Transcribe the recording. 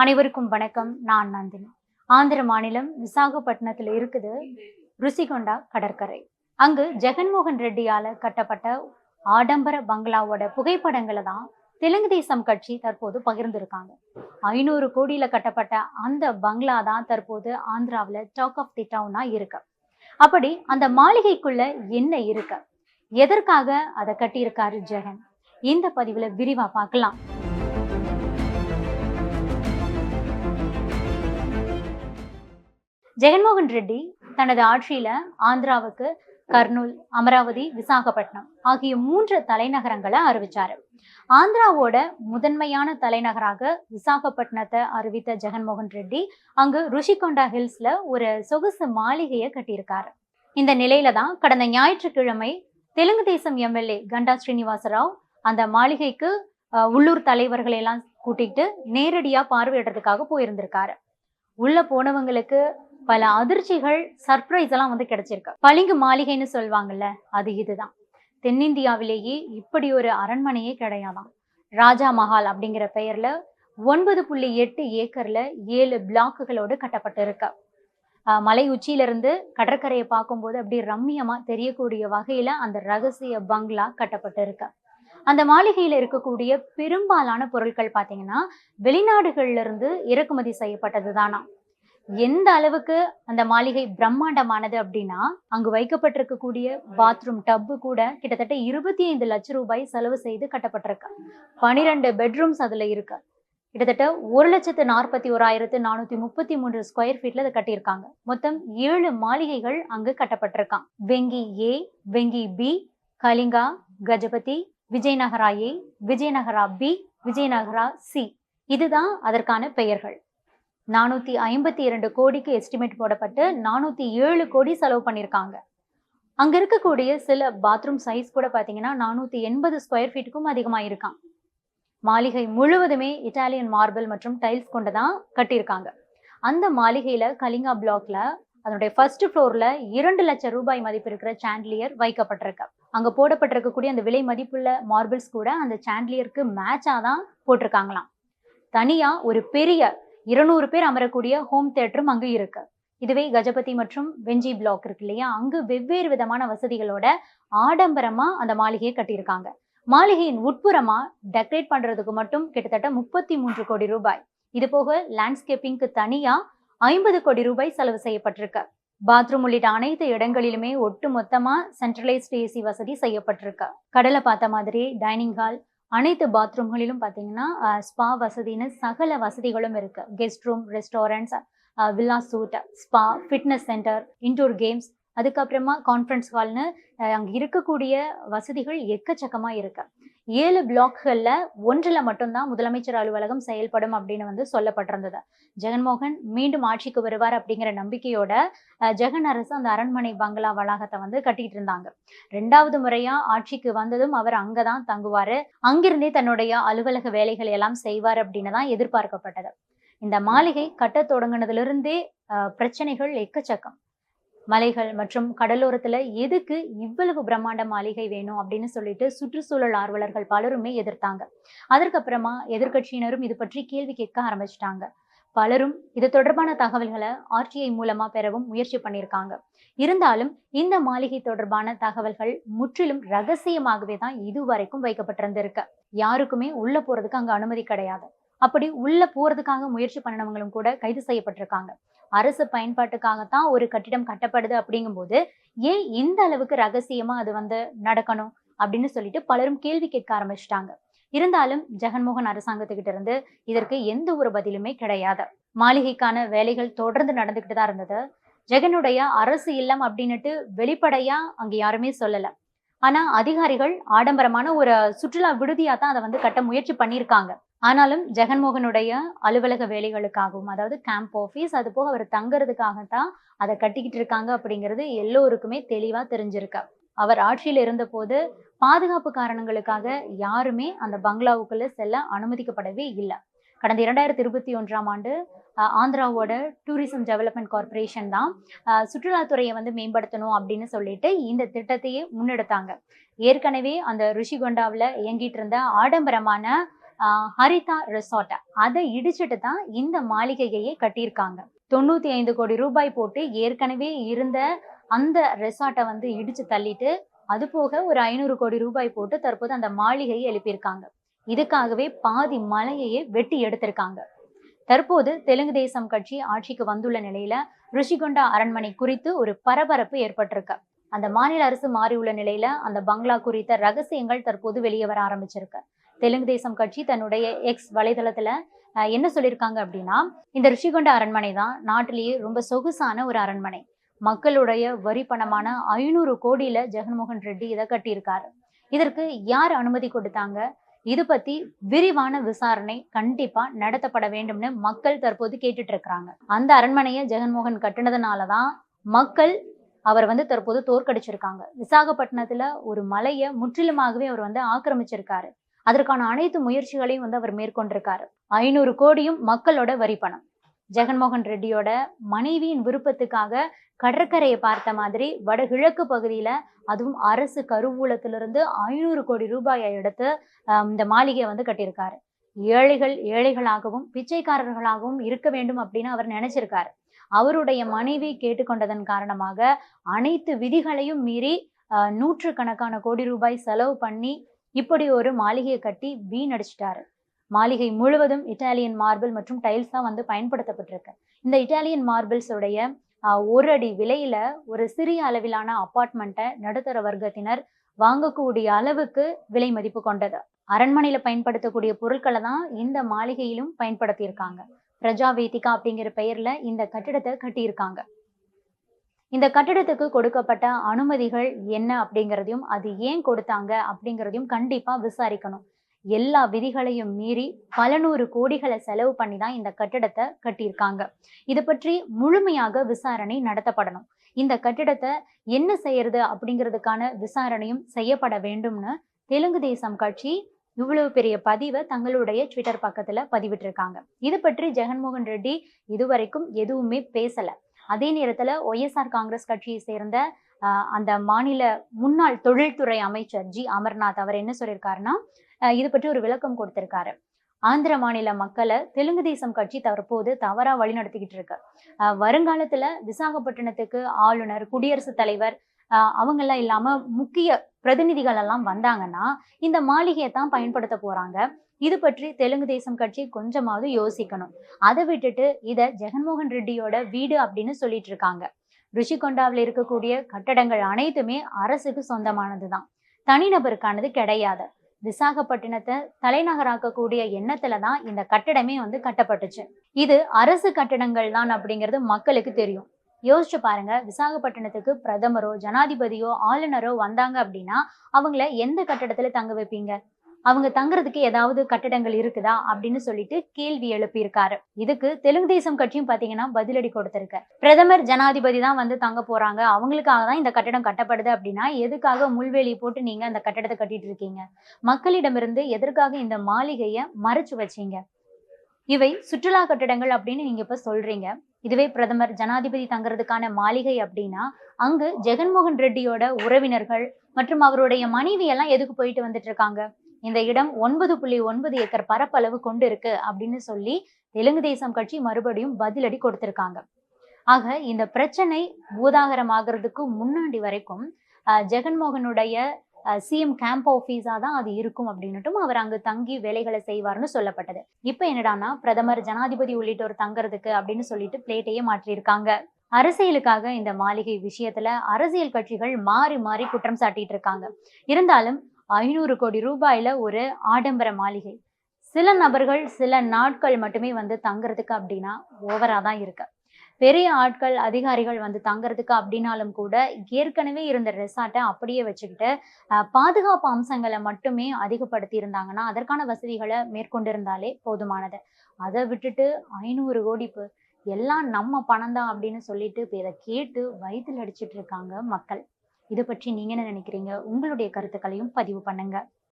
அனைவருக்கும் வணக்கம். நான் நந்தினி. ஆந்திர மாநிலம் விசாகப்பட்டினத்தில் இருக்குது ருசிகொண்டா கடற்கரை. அங்கு ஜெகன்மோகன் ரெட்டியால கட்டப்பட்ட ஆடம்பர பங்களாவோட புகைப்படங்களை தான் தெலுங்கு தேசம் கட்சி தற்போது பகிர்ந்திருக்காங்க. ஐநூறு கோடியில கட்டப்பட்ட அந்த பங்களா தான் தற்போது ஆந்திராவில் டாக் ஆஃப் தி டவுனா இருக்கு. அப்படி அந்த மாளிகைக்குள்ள என்ன இருக்கு? எதற்காக அதை கட்டியிருக்காரு ஜெகன்? இந்த பதிவுல விரிவா பார்க்கலாம். ஜெகன்மோகன் ரெட்டி தனது ஆட்சியில ஆந்திராவுக்கு கர்னூல் அமராவதி விசாகப்பட்டினம் ஆகிய மூன்று தலைநகரங்களை அறிவிச்சாரு. ஆந்திராவோட முதன்மையான தலைநகராக விசாகப்பட்டினத்தை அறிவித்த ஜெகன்மோகன் ரெட்டி அங்கு ருஷிகொண்டா ஹில்ஸ்ல ஒரு சொகுசு மாளிகையை கட்டியிருக்காரு. இந்த நிலையில தான் கடந்த ஞாயிற்றுக்கிழமை தெலுங்கு தேசம் எம்எல்ஏ கண்டா ஸ்ரீனிவாசராவ் அந்த மாளிகைக்கு உள்ளூர் தலைவர்களை எல்லாம் கூட்டிட்டு நேரடியா பார்வையிடுறதுக்காக போயிருந்திருக்காரு. உள்ள போனவங்களுக்கு பல அதிர்ச்சிகள் சர்ப்ரைஸ் எல்லாம் வந்து கிடைச்சிருக்கு. பளிங்கு மாளிகைன்னு சொல்லுவாங்கல்ல அது இதுதான். தென்னிந்தியாவிலேயே இப்படி ஒரு அரண்மனையே கிடையாதாம். ராஜா மஹால் அப்படிங்கிற பெயர்ல ஒன்பது புள்ளி எட்டு ஏக்கர்ல ஏழு பிளாக்குகளோடு கட்டப்பட்டு இருக்கு மலை உச்சியிலிருந்து கடற்கரையை பார்க்கும்போது அப்படி ரம்மியமா தெரியக்கூடிய வகையில அந்த ரகசிய பங்களா கட்டப்பட்டு இருக்கு அந்த மாளிகையில இருக்கக்கூடிய பெரும்பாலான பொருட்கள் பாத்தீங்கன்னா வெளிநாடுகள்ல இருந்து இறக்குமதி செய்யப்பட்டது தானா எந்த அளவுக்கு அந்த மாளிகை பிரம்மாண்டமானது அப்படின்னா அங்கு வைக்கப்பட்டிருக்கக்கூடிய பாத்ரூம் டப்பு கூட கிட்டத்தட்ட இருபத்தி ஐந்து லட்சம் ரூபாய் செலவு செய்து கட்டப்பட்டிருக்கு. பனிரெண்டு பெட்ரூம்ஸ் அதுல இருக்கு. கிட்டத்தட்ட ஒரு லட்சத்து நாற்பத்தி ஓராயிரத்து நானூத்தி முப்பத்தி மூன்று ஸ்கொயர் ஃபீட்ல அதை கட்டியிருக்காங்க. மொத்தம் ஏழு மாளிகைகள் அங்கு கட்டப்பட்டிருக்கான் Venki A Venki B Kalinga Gajapati Vijayanagara A Vijayanagara B Vijayanagara C. இதுதான் அதற்கான பெயர்கள். நானூத்தி ஐம்பத்தி இரண்டு கோடிக்கு எஸ்டிமேட் போடப்பட்டு நானூத்தி ஏழு கோடி செலவு பண்ணியிருக்காங்க. அங்க இருக்கக்கூடிய சில பாத்ரூம் சைஸ் கூட பாத்தீங்கன்னா நானூத்தி எண்பது ஸ்கொயர் ஃபீட்டுக்கும் அதிகமா இருக்கான் மாளிகை முழுவதுமே இட்டாலியன் மார்பிள் மற்றும் டைல்ஸ் கொண்டு தான் கட்டியிருக்காங்க. அந்த மாளிகையில கலிங்கா பிளாக்ல அதனுடைய ஃபர்ஸ்ட் ஃப்ளோர்ல இரண்டு லட்சம் ரூபாய் மதிப்பு இருக்கிற சாண்ட்லியர் வைக்கப்பட்டிருக்கு. அங்க போடப்பட்டிருக்கக்கூடிய அந்த விலை மதிப்புள்ள மார்பிள்ஸ் கூட அந்த சாண்ட்லியருக்கு மேட்சா தான் போட்டிருக்காங்களாம். தனியா ஒரு பெரிய இருநூறு பேர் அமரக்கூடிய ஹோம் தியேட்டரும் அங்கு இருக்கு. இதுவே கஜபதி மற்றும் வெஞ்சி பிளாக் இருக்கு இல்லையா? அங்கு வெவ்வேறு விதமான வசதிகளோட ஆடம்பரமா அந்த மாளிகையை கட்டியிருக்காங்க. மாளிகையின் உட்புறமா டெக்கரேட் பண்றதுக்கு மட்டும் கிட்டத்தட்ட முப்பத்தி மூன்று கோடி ரூபாய். இது போக லேண்ட்ஸ்கேப்பிங்க்கு தனியா ஐம்பது கோடி ரூபாய் செலவு செய்யப்பட்டிருக்கு. பாத்ரூம் உள்ளிட்ட அனைத்து இடங்களிலுமே ஒட்டு மொத்தமா சென்ட்ரலைஸ்டு ஏசி வசதி செய்யப்பட்டிருக்கு. கடலை பார்த்த மாதிரி டைனிங் ஹால் அனைத்து பாத்ரூம்களிலும் பார்த்தீங்கன்னா ஸ்பா வசதின்னு சகல வசதிகளும் இருக்கு. Guest room restaurants villa suite spa fitness centre indoor games அதுக்கப்புறமா கான்ஃபரன்ஸ் ஹால்னு அங்கே இருக்கக்கூடிய வசதிகள் எக்கச்சக்கமா இருக்கு. ஏழு பிளாக்களில் ஒன்றில் மட்டும்தான் முதலமைச்சர் அலுவலகம் செயல்படும் அப்படின்னு வந்து சொல்லப்பட்டிருந்தது. ஜெகன்மோகன் மீண்டும் ஆட்சிக்கு வருவார் அப்படிங்கிற நம்பிக்கையோட ஜெகன் அரசு அந்த அரண்மனை பங்களா வளாகத்தை வந்து கட்டிட்டு இருந்தாங்க. ரெண்டாவது முறையா ஆட்சிக்கு வந்ததும் அவர் அங்கதான் தங்குவாரு. அங்கிருந்தே தன்னுடைய அலுவலக வேலைகள் எல்லாம் செய்வார் அப்படின்னு தான் எதிர்பார்க்கப்பட்டது. இந்த மாளிகை கட்டத் தொடங்கினதுலேருந்தே அஹ், பிரச்சனைகள் எக்கச்சக்கம். மலைகள் மற்றும் கடலோரத்துல எதுக்கு இவ்வளவு பிரம்மாண்ட மாளிகை வேணும் அப்படின்னு சொல்லிட்டு சுற்றுச்சூழல் ஆர்வலர்கள் பலருமே எதிர்த்தாங்க. அதற்கப்புறமா எதிர்க்கட்சியினரும் இது பற்றி கேள்வி கேட்க ஆரம்பிச்சிட்டாங்க. பலரும் இது தொடர்பான தகவல்களை ஆர்டிஐ மூலமா பெறவும் முயற்சி பண்ணியிருக்காங்க. இருந்தாலும் இந்த மாளிகை தொடர்பான தகவல்கள் முற்றிலும் ரகசியமாகவே தான் இதுவரைக்கும் வைக்கப்பட்டிருந்திருக்கு. யாருக்குமே உள்ள போறதுக்கு அங்க அனுமதி கிடையாது. அப்படி உள்ள போறதுக்காக முயற்சி பண்ணினவங்களும் கூட கைது செய்யப்பட்டிருக்காங்க. அரசு பயன்பாட்டுக்காகத்தான் ஒரு கட்டிடம் கட்டப்படுது அப்படிங்கும்போது ஏன் இந்த அளவுக்கு ரகசியமா அது வந்து நடக்கணும் அப்படின்னு சொல்லிட்டு பலரும் கேள்வி கேட்க ஆரம்பிச்சிட்டாங்க. இருந்தாலும் ஜெகன்மோகன் அரசாங்கத்துக்கிட்ட இருந்து இதற்கு எந்த ஒரு பதிலுமே கிடையாது. மாளிகைக்கான வேலைகள் தொடர்ந்து நடந்துகிட்டு தான் இருந்தது. ஜெகனுடைய அரசு இல்லம் அப்படின்னுட்டு வெளிப்படையா அங்க யாருமே சொல்லல. ஆனா அதிகாரிகள் ஆடம்பரமான ஒரு சுற்றுலா விடுதியா தான் அதை வந்து கட்ட முயற்சி பண்ணியிருக்காங்க. ஆனாலும் ஜெகன்மோகனுடைய அலுவலக வேலைகளுக்காகவும் அதாவது கேம்ப் ஆஃபீஸ் அது போக அவர் தங்குறதுக்காகத்தான் அதை கட்டிக்கிட்டு இருக்காங்க அப்படிங்கிறது எல்லோருக்குமே தெளிவாக தெரிஞ்சிருக்கு. அவர் ஆட்சியில் இருந்தபோது பாதுகாப்பு காரணங்களுக்காக யாருமே அந்த பங்களாவுக்குள்ள செல்ல அனுமதிக்கப்படவே இல்லை. கடந்த இரண்டாயிரத்தி இருபத்தி ஒன்றாம் ஆண்டு ஆந்திராவோட டூரிசம் டெவலப்மெண்ட் கார்ப்பரேஷன் தான் சுற்றுலாத்துறையை வந்து மேம்படுத்தணும் அப்படின்னு சொல்லிட்டு இந்த திட்டத்தையே முன்னெடுத்தாங்க. ஏற்கனவே அந்த ருஷிகொண்டாவில் இயங்கிட்டு இருந்த ஆடம்பரமான ஹரிதா ரெசார்ட் அதை இடிச்சிட்டு தான் இந்த மாளிகையையே கட்டியிருக்காங்க. தொண்ணூத்தி ஐந்து கோடி ரூபாய் போட்டு ஏற்கனவே இருந்த அந்த ரெசார்ட்டை வந்து இடிச்சு தள்ளிட்டு அது போக ஒரு ஐநூறு கோடி ரூபாய் போட்டு தற்போது அந்த மாளிகையை எழுப்பியிருக்காங்க. இதுக்காகவே பாதி மலையையே வெட்டி எடுத்திருக்காங்க. தற்போது தெலுங்கு தேசம் கட்சி ஆட்சிக்கு வந்துள்ள நிலையில ருஷிகொண்டா அரண்மனை குறித்து ஒரு பரபரப்பு ஏற்பட்டிருக்கு. அந்த மாநில அரசு மாறியுள்ள நிலையில அந்த பங்களா குறித்த ரகசியங்கள் தற்போது வெளியே வர ஆரம்பிச்சிருக்கு. தெலுங்கு தேசம் கட்சி தன்னுடைய எக்ஸ் வலைதளத்துல என்ன சொல்லியிருக்காங்க அப்படின்னா இந்த ரிஷிகொண்ட அரண்மனை தான் நாட்டிலேயே ரொம்ப சொகுசான ஒரு அரண்மனை. மக்களுடைய வரி பணமான ஐநூறு கோடியில ஜெகன்மோகன் ரெட்டி இதை கட்டியிருக்காரு. இதற்கு யார் அனுமதி கொடுத்தாங்க? இது பத்தி விரிவான விசாரணை கண்டிப்பா நடத்தப்பட வேண்டும்னு மக்கள் தற்போது கேட்டுட்டு இருக்கிறாங்க அந்த அரண்மனையை ஜெகன்மோகன் கட்டினதுனாலதான் மக்கள் அவர் வந்து தற்போது தோற்கடிச்சிருக்காங்க. விசாகப்பட்டினத்துல ஒரு மலையை முற்றிலுமாகவே அவர் வந்து ஆக்கிரமிச்சிருக்காரு. அதற்கான அனைத்து முயற்சிகளையும் வந்து அவர் மேற்கொண்டிருக்காரு. ஐநூறு கோடியும் மக்களோட வரி பணம். ஜெகன்மோகன் ரெட்டியோட மனைவியின் விருப்பத்துக்காக கடற்கரையை பார்த்த மாதிரி வடகிழக்கு பகுதியில அதுவும் அரசு கருவூலத்திலிருந்து ஐநூறு கோடி ரூபாயை எடுத்து ஆஹ், இந்த மாளிகையை வந்து கட்டியிருக்காரு. ஏழைகள் ஏழைகளாகவும் பிச்சைக்காரர்களாகவும் இருக்க வேண்டும் அப்படின்னு அவர் நினைச்சிருக்காரு. அவருடைய மனைவி கேட்டுக்கொண்டதன் காரணமாக அனைத்து விதிகளையும் மீறி ஆஹ், நூற்றுக்கணக்கான கோடி ரூபாய் செலவு பண்ணி இப்படி ஒரு மாளிகையை கட்டி வீணடிச்சிட்டாரு. மாளிகை முழுவதும் இட்டாலியன் மார்பிள் மற்றும் டைல்ஸ் தான் வந்து பயன்படுத்தப்பட்டிருக்கு. இந்த இட்டாலியன் மார்பிள்ஸுடைய ஆஹ், ஒரு அடி விலையில ஒரு சிறிய அளவிலான அப்பார்ட்மெண்ட்டை நடுத்தர வர்க்கத்தினர் வாங்கக்கூடிய அளவுக்கு விலை மதிப்பு கொண்டது. அரண்மனையில பயன்படுத்தக்கூடிய பொருட்களை தான் இந்த மாளிகையிலும் பயன்படுத்தியிருக்காங்க. பிரஜா வேதிகா அப்படிங்கிற பெயர்ல இந்த கட்டிடத்தை கட்டியிருக்காங்க. இந்த கட்டிடத்துக்கு கொடுக்கப்பட்ட அனுமதிகள் என்ன அப்படிங்கிறதையும் அது ஏன் கொடுத்தாங்க அப்படிங்கிறதையும் கண்டிப்பா விசாரிக்கணும். எல்லா விதிகளையும் மீறி பல நூறு கோடிகளை செலவு பண்ணி தான் இந்த கட்டிடத்தை கட்டியிருக்காங்க. இது பற்றி முழுமையாக விசாரணை நடத்தப்படணும். இந்த கட்டிடத்தை என்ன செய்யறது அப்படிங்கிறதுக்கான விசாரணையும் செய்யப்பட வேண்டும்னு தெலுங்கு தேசம் கட்சி இவ்வளவு பெரிய பதிவை தங்களுடைய ட்விட்டர் பக்கத்துல பதிவிட்டிருக்காங்க. இது பற்றி ஜெகன்மோகன் ரெட்டி இதுவரைக்கும் எதுவுமே பேசல. அதே நேரத்துல ஒய்எஸ்ஆர் காங்கிரஸ் கட்சியை சேர்ந்த அந்த மாநில முன்னாள் தொழில்துறை அமைச்சர் ஜி. அமர்நாத் அவர் என்ன சொல்லியிருக்காருன்னா இது பற்றி ஒரு விளக்கம் கொடுத்திருக்காரு. ஆந்திர மாநில மக்களை தெலுங்கு தேசம் கட்சி தற்போது தவறா வழிநடத்திக்கிட்டு இருக்கு. வருங்காலத்துல விசாகப்பட்டினத்துக்கு ஆளுநர் குடியரசுத் தலைவர் ஆஹ், அவங்கெல்லாம் இல்லாம முக்கிய பிரதிநிதிகள் எல்லாம் வந்தாங்கன்னா இந்த மாளிகையை தான் பயன்படுத்த போறாங்க. இது பற்றி தெலுங்கு தேசம் கட்சி கொஞ்சமாவது யோசிக்கணும். அதை விட்டுட்டு இத ஜெகன்மோகன் ரெட்டியோட வீடு அப்படின்னு சொல்லிட்டு இருக்காங்க. ரிஷிகொண்டாவில் இருக்கக்கூடிய கட்டடங்கள் அனைத்துமே அரசுக்கு சொந்தமானதுதான். தனிநபருக்கானது கிடையாது. விசாகப்பட்டினத்தை தலைநகராக்கக்கூடிய எண்ணத்துல தான் இந்த கட்டடமே வந்து கட்டப்பட்டுச்சு. இது அரசு கட்டடங்கள் தான் அப்படிங்கிறது மக்களுக்கு தெரியும். யோசிச்சு பாருங்க. விசாகப்பட்டினத்துக்கு பிரதமரோ ஜனாதிபதியோ ஆளுநரோ வந்தாங்க அப்படின்னா அவங்கள எந்த கட்டடத்துல தங்க வைப்பீங்க? அவங்க தங்குறதுக்கு ஏதாவது கட்டடங்கள் இருக்குதா? அப்படின்னு சொல்லிட்டு கேள்வி எழுப்பியிருக்காரு. இதுக்கு தெலுங்கு தேசம் கட்சியும் பாத்தீங்கன்னா பதிலடி கொடுத்திருக்க. பிரதமர் ஜனாதிபதி தான் வந்து தங்க போறாங்க. அவங்களுக்காக தான் இந்த கட்டடம் கட்டப்படுது அப்படின்னா எதுக்காக முள்வேலி போட்டு நீங்க அந்த கட்டடத்தை கட்டிட்டு இருக்கீங்க? மக்களிடமிருந்து எதற்காக இந்த மாளிகையை மறைச்சு வச்சீங்க? இவை சுற்றுலா கட்டடங்கள் அப்படின்னு நீங்க இப்ப சொல்றீங்க. இதுவே பிரதமர் ஜனாதிபதி தங்குறதுக்கான மாளிகை அப்படின்னா அங்கு ஜெகன்மோகன் ரெட்டியோட உறவினர்கள் மற்றும் அவருடைய மனைவி எல்லாம் எதுக்கு போயிட்டு வந்துட்டு இருக்காங்க? இந்த இடம் ஒன்பது புள்ளி ஒன்பது ஏக்கர் பரப்பளவு கொண்டு இருக்கு அப்படின்னு சொல்லி தெலுங்கு தேசம் கட்சி மறுபடியும் பதிலடி கொடுத்திருக்காங்க. ஆக இந்த பிரச்சனை பூதாகரமாகிறதுக்கு முன்னாடி வரைக்கும் ஜெகன்மோகனுடைய சிஎம் கேம்ப் ஆஃபீஸா தான் அது இருக்கும் அப்படின்னுட்டும் அவர் அங்கு தங்கி வேலைகளை செய்வார்னு சொல்லப்பட்டது. இப்போ என்னடான்னா பிரதமர் ஜனாதிபதி உள்ளிட்டோர் தங்குறதுக்கு அப்படின்னு சொல்லிட்டு பிளேட்டையே மாற்றியிருக்காங்க. அரசியலுக்காக இந்த மாளிகை விஷயத்துல அரசியல் கட்சிகள் மாறி மாறி குற்றம் சாட்டிட்டு இருக்காங்க. இருந்தாலும் ஐநூறு கோடி ரூபாயில ஒரு ஆடம்பர மாளிகை. சில நபர்கள் சில நாட்கள் மட்டுமே வந்து தங்குறதுக்கு அப்படின்னா ஓவரா தான் இருக்கு. பெரிய ஆட்கள் அதிகாரிகள் வந்து தங்கறதுக்கு அப்படின்னாலும் கூட ஏற்கனவே இருந்த ரெசார்ட்டை அப்படியே வச்சுக்கிட்டு பாதுகாப்பு அம்சங்களை மட்டுமே அதிகப்படுத்தி இருந்தாங்கன்னா அதற்கான வசதிகளை மேற்கொண்டிருந்தாலே போதுமானது. அதை விட்டுட்டு ஐநூறு கோடி இப்போ எல்லாம் நம்ம பணம் தான் அப்படின்னு சொல்லிட்டு இப்போ இதை கேட்டு வயிற்றில் அடிச்சிட்டு இருக்காங்க மக்கள். இதை பற்றி நீங்க என்ன நினைக்கிறீங்க? உங்களுடைய கருத்துக்களையும் பதிவு பண்ணுங்க.